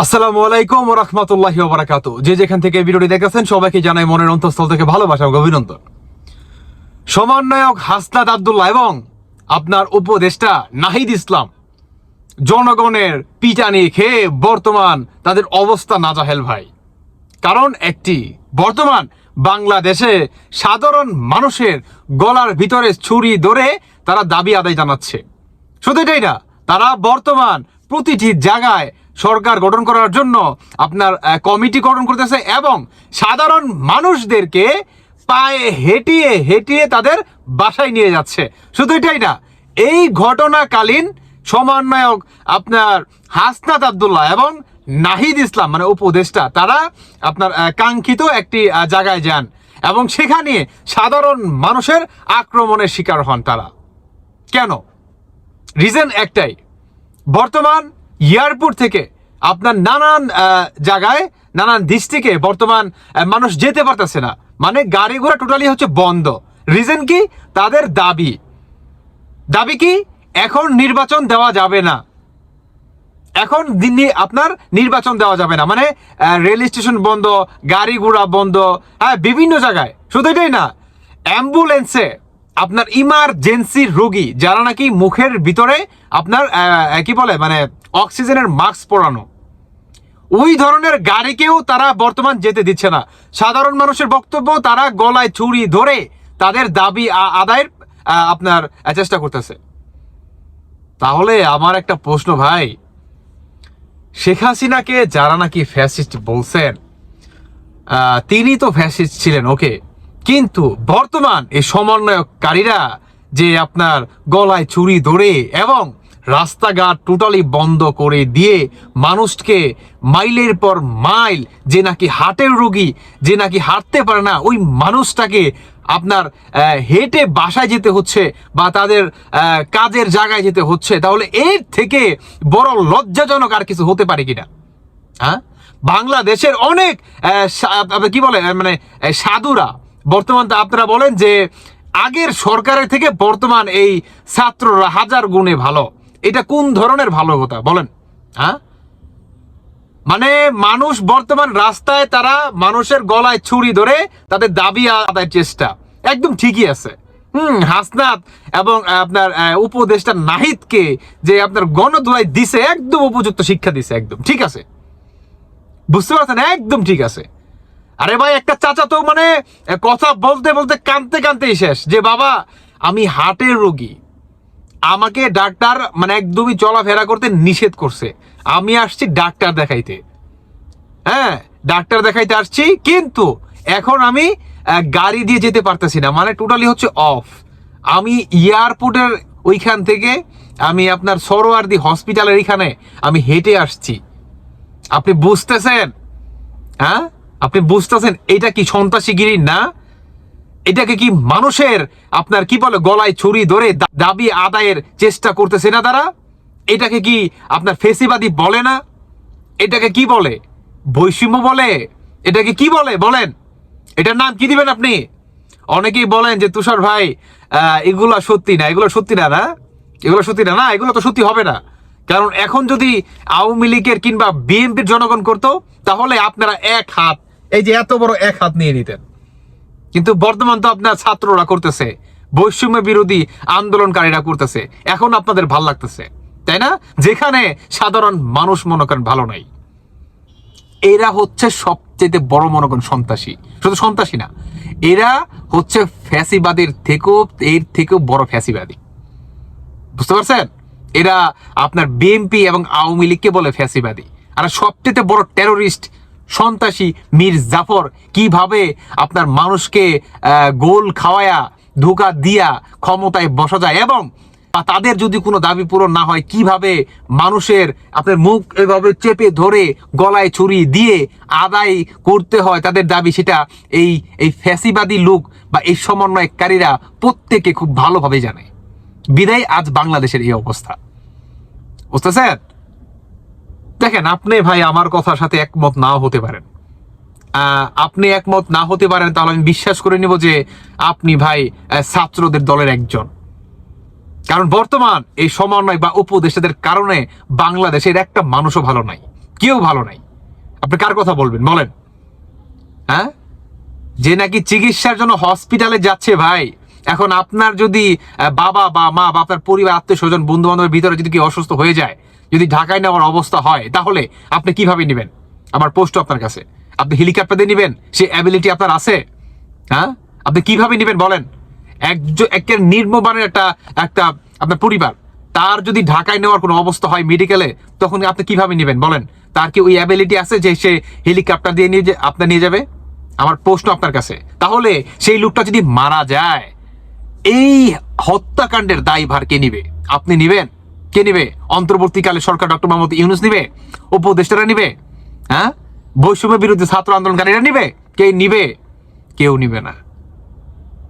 আসসালামু আলাইকুম রহমতুল্লাহি ওবরাকাতু যে যেখান থেকে ভিডিওটি দেখেছেন সবাইকে জানাই মনের অন্তঃস্থল থেকে ভালোবাসা অভিনন্দন। সমন্বয়ক হাসনাত আবদুল্লাহ এবং আপনার উপদেষ্টা নাহিদ ইসলাম জনগণের পিটানি খেয়ে বর্তমান তাদের অবস্থা নাজাহেল ভাই। কারণ একটি বর্তমান বাংলাদেশে সাধারণ মানুষের গলার ভিতরে ছুরি ধরে তারা দাবি আদায় জানাচ্ছে। শুধু এটাই না, তারা বর্তমান প্রতিটি জায়গায় সরকার গঠন করার জন্য আপনার কমিটি গঠন করতেছে এবং সাধারণ মানুষদেরকে পায়ে হেঁটিয়ে হেঁটিয়ে তাদের বাসায় নিয়ে যাচ্ছে। শুধু এটাই না, এই ঘটনাকালীন সমন্বয়ক আপনার হাসনাত আবদুল্লাহ এবং নাহিদ ইসলাম মানে উপদেষ্টা, তারা আপনার কাঙ্ক্ষিত একটি জায়গায় যান এবং সেখানে সাধারণ মানুষের আক্রমণের শিকার হন তারা। কেন? রিজন একটাই, বর্তমান এয়ারপোর্ট থেকে আপনার নানান জায়গায়, নানান ডিস্ট্রিক্টে বর্তমান মানুষ যেতে পারতেছে না। মানে গাড়ি ঘোড়া টোটালি হচ্ছে বন্ধ। রিজন কি? তাদের দাবি। দাবি কি? এখন নির্বাচন দেওয়া যাবে না। এখন আপনার নির্বাচন দেওয়া যাবে না। মানে রেল স্টেশন বন্ধ, গাড়ি ঘোড়া বন্ধ হ্যাঁ বিভিন্ন জায়গায়। শুধু এটাই না, অ্যাম্বুলেন্সে আপনার ইমার্জেন্সি রোগী, যারা নাকি মুখের ভিতরে আপনার কি বলে মানে অক্সিজেনের মাস্ক পরানো। ওই ধরনের গাড়িকেও তারা বর্তমান যেতে দিচ্ছে না। সাধারণ মানুষের বক্তব্য, তারা গলায় ছুরি ধরে তাদের দাবি আদায়ের আপনার চেষ্টা করতেছে। তাহলে আমার একটা প্রশ্ন ভাই, শেখ হাসিনাকে যারা নাকি ফ্যাসিস্ট বলছেন তিনি তো ফ্যাসিস্ট ছিলেন, ওকে। কিন্তু বর্তমান এই সমন্বয়কারীরা যে আপনার গলায় ছুরি ধরে এবং রাস্তাঘাট টোটালি বন্ধ করে দিয়ে মানুষকে মাইলের পর মাইল যে নাকি হার্টের রোগী, যে নাকি হাঁটতে পারে না, ওই মানুষটাকে আপনার হেঁটে বাসায় যেতে হচ্ছে বা তাদের কাজের জায়গায় যেতে হচ্ছে, তাহলে এর থেকে বড় লজ্জাজনক আর কিছু হতে পারে কিনা? হ্যাঁ? বাংলাদেশের অনেক কি বলে মানে সাধুরা, বর্তমান তো আপনারা বলেন যে আগের সরকারের থেকে বর্তমান এই ছাত্ররা হাজার গুণে ভালো। এটা কোন ধরনের ভালো কথা? বলেন। হ্যাঁ? মানে মানুষ বর্তমান রাস্তায় তারা মানুষের গলায় ছুরি ধরে তাদের দাবি আদায়ের চেষ্টা। একদম ঠিকই আছে। হুম, হাসনাত এবং আপনার উপদেষ্টা নাহিদকে যে আপনার গণদুয়াই দিছে, একদম উপযুক্ত শিক্ষা দিছে, একদম। ঠিক আছে? বুঝতে পারছেন? একদম ঠিক আছে। আরে ভাই, একটা চাচা তো মানে কথা বলতে বলতে কানতে, কানতেই শেষ। যে, বাবা, আমি হার্টের রোগী। আমাকে ডাক্তার মানে একদমই চলাফেরা করতে নিষেধ করছে। আমি আসছি ডাক্তার দেখাইতে। হ্যাঁ ডাক্তার দেখাইতে আসছি, কিন্তু এখন আমি গাড়ি দিয়ে যেতে পারতেছি না। মানে টোটালি হচ্ছে অফ আমি এয়ারপোর্টের ওইখান থেকে আমি আপনার সরোয়ার্দি হসপিটালের এখানে আমি হেঁটে আসছি। আপনি বুঝতেছেন? হ্যাঁ? আপনি বুঝতেছেন এটা কি সন্ত্রাসীগিরি? না। এটাকে কি মানুষের, আপনার কি বলে, গলায় ছুরি ধরে দাবি আদায়ের চেষ্টা করতেছে না তারা? এটাকে কি আপনার ফেসিবাদী বলে না? এটাকে কি বলে? বৈষম্য বলে? এটাকে কি বলে? বলেন। এটার নাম কি দিবেন আপনি? অনেকেই বলেন যে, তুষার ভাই এগুলা সত্যি না, এগুলো সত্যি না না? এগুলো সত্যি না না? এগুলো তো সত্যি হবে না। কারণ এখন যদি আওয়ামী লীগের কিংবা বিএনপির জনগণ করতো, তাহলে আপনারা এক হাত, এই যে এত বড় এক হাত নিয়ে নিতেন। কিন্তু বর্তমান তো আপনার ছাত্ররা করতেছে। বৈষম্য বিরোধী আন্দোলনকারীরা করতেছে। এখন আপনাদের ভালো লাগতেছে, তাই না? যেখানে সাধারণ মানুষ মনে করেন ভালো নাই। এরা হচ্ছে সবচেয়ে বড় মনে করেন সন্ত্রাসী। শুধু সন্ত্রাসী না, এরা হচ্ছে ফ্যাসিবাদের থেকেও, এর থেকেও বড় ফ্যাসিবাদী। বুঝতে পারছেন? এরা আপনার বিএনপি এবং আওয়ামী লীগকে বলে ফ্যাসিবাদী। আর সবচেয়ে বড় টেরোরিস্ট সন্ত্রাসী মীর জাফর কীভাবে আপনার মানুষকে গোল খাওয়ায়া, ধোকা দিয়া ক্ষমতায় বসা যায় এবং তাদের যদি কোনো দাবি পূরণ না হয়, কীভাবে মানুষের আপনার মুখ এভাবে চেপে ধরে গলায় ছুরি দিয়ে আদায় করতে হয় তাদের দাবি, সেটা এই এই ফ্যাসিবাদী লোক বা এই সমন্বয়কারীরা প্রত্যেকে খুব ভালোভাবে জানে। বিদায়, আজ বাংলাদেশের এই অবস্থা। বুঝতেছেন? দেখেন, আপনি ভাই আমার কথার সাথে একমত নাও হতে পারেন। আপনি একমত না হতে পারেন, তাহলে আমি বিশ্বাস করে নিব যে আপনি ভাই ছাত্রদের দলের একজন। কারণ বর্তমান এই সমন্বয় বা উপদেষ্টাদের কারণে বাংলাদেশের একটা মানুষও ভালো নাই, কেউ ভালো নাই। আপনি কার কথা বলবেন, বলেন। হ্যাঁ? যে নাকি চিকিৎসার জন্য হসপিটালে যাচ্ছে ভাই। এখন আপনার যদি বাবা বা মা বা আপনার পরিবার আত্মীয় স্বজন বন্ধু বান্ধবের ভিতরে যদি কি অসুস্থ হয়ে যায় যদি ঢাকায় নেওয়ার অবস্থা হয়, তাহলে আপনি কীভাবে নেবেন? আমার পোস্ট আপনার কাছে। আপনি হেলিকপ্টার দিয়ে নেবেন? সে অ্যাবিলিটি আপনার আছে? হ্যাঁ? আপনি কীভাবে নেবেন বলেন? একজন, একের নির্মবানের একটা একটা আপনার পরিবার, তার যদি ঢাকায় নেওয়ার কোনো অবস্থা হয় মেডিকেলে তখন আপনি কীভাবে নেবেন বলেন? তার কি ওই অ্যাবিলিটি আছে যে সে হেলিকপ্টার দিয়ে নিয়ে আপনার নিয়ে যাবে? আমার প্রশ্ন আপনার কাছে। তাহলে সেই লোকটা যদি মারা যায়, এই হত্যাকাণ্ডের দায়ভার কে নিবে? আপনি নিবেন? কে নিবে? অন্তর্বর্তীকালে সরকার ডক্টর মোহাম্মদ ইউনুস নিবে? উপদেষ্টারা নিবে? হ্যাঁ? বৈষম্য বিরুদ্ধে ছাত্র আন্দোলনকারীরা নিবে? কে নিবে? কেউ নিবে না।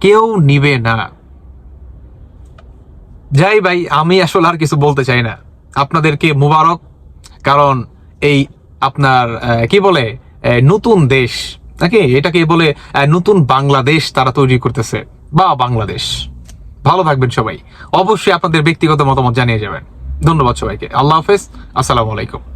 কেউ নিবে না। যাই ভাই, আমি আসলে আর কিছু বলতে চাই না। আপনাদেরকে মুবারক, কারণ এই আপনার কি বলে নতুন দেশ, নাকি? এটাকে বলে নতুন বাংলাদেশ তারা তৈরি করতেছে, বা বাংলাদেশ। ভালো থাকবেন সবাই। অবশ্যই আপনাদের ব্যক্তিগত মতামত জানিয়ে যাবেন। ধন্যবাদ সবাইকে। আল্লাহ হাফেজ। আসসালামু আলাইকুম।